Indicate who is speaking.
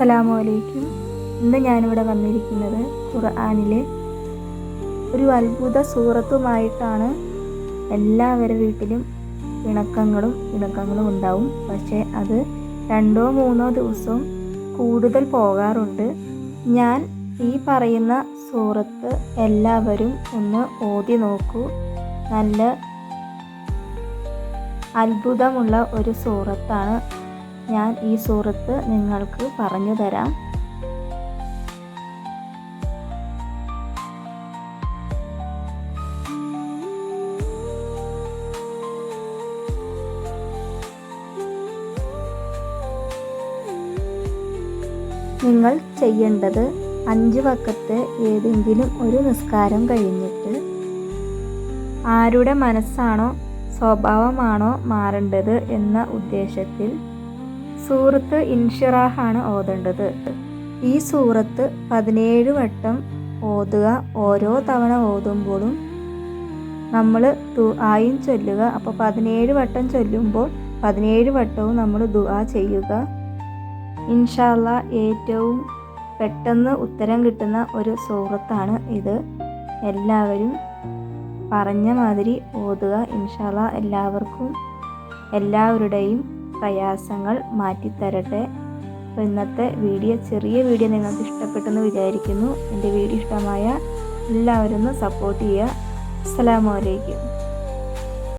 Speaker 1: അസ്സലാമു അലൈക്കും. ഇന്ന് ഞാനിവിടെ വന്നിരിക്കുന്നത് ഖുർആാനിലെ ഒരു അത്ഭുത സൂറത്തുമായിട്ടാണ്. എല്ലാവരുടെ വീട്ടിലും ഇണക്കങ്ങളും ഇണക്കങ്ങളും ഉണ്ടാവും. പക്ഷേ അത് രണ്ടോ മൂന്നോ ദിവസവും കൂടുതൽ പോകാറുണ്ട്. ഞാൻ ഈ പറയുന്ന സൂറത്ത് എല്ലാവരും ഒന്ന് ഓതി നോക്കൂ. നല്ല അത്ഭുതമുള്ള ഒരു സൂറത്താണ് ഞാൻ ഈ സുഹൃത്ത് നിങ്ങൾക്ക് പറഞ്ഞു തരാം. നിങ്ങൾ ചെയ്യേണ്ടത് അഞ്ച് വക്കത്ത് ഏതെങ്കിലും ഒരു നിസ്കാരം കഴിഞ്ഞിട്ട് ആരുടെ മനസ്സാണോ സ്വഭാവമാണോ മാറേണ്ടത് എന്ന ഉദ്ദേശത്തിൽ സൂറത്ത് ഇൻഷിറാഹാണ് ഓതേണ്ടത്. ഈ സൂറത്ത് പതിനേഴ് വട്ടം ഓതുക ഓരോ തവണ ഓതുമ്പോഴും നമ്മൾ ദുആയും ചൊല്ലുക. അപ്പോൾ പതിനേഴ് വട്ടം ചൊല്ലുമ്പോൾ പതിനേഴ് വട്ടവും നമ്മൾ ദുആ ചെയ്യുക. ഇൻഷാല്ല ഏറ്റവും പെട്ടെന്ന് ഉത്തരം കിട്ടുന്ന ഒരു സുഹൃത്താണ് ഇത്. എല്ലാവരും പറഞ്ഞ മാതിരി ഓതുക. ഇൻഷാല്ല എല്ലാവർക്കും എല്ലാവരുടെയും പ്രയാസങ്ങൾ മാറ്റിത്തരട്ടെ. അപ്പോൾ ഇന്നത്തെ വീഡിയോ ചെറിയ വീഡിയോ നിങ്ങൾക്ക് ഇഷ്ടപ്പെട്ടെന്ന് വിചാരിക്കുന്നു. എന്റെ വീഡിയോ ഇഷ്ടമായ എല്ലാവരും സപ്പോർട്ട് ചെയ്യുക. അസ്സലാമു അലൈക്കും.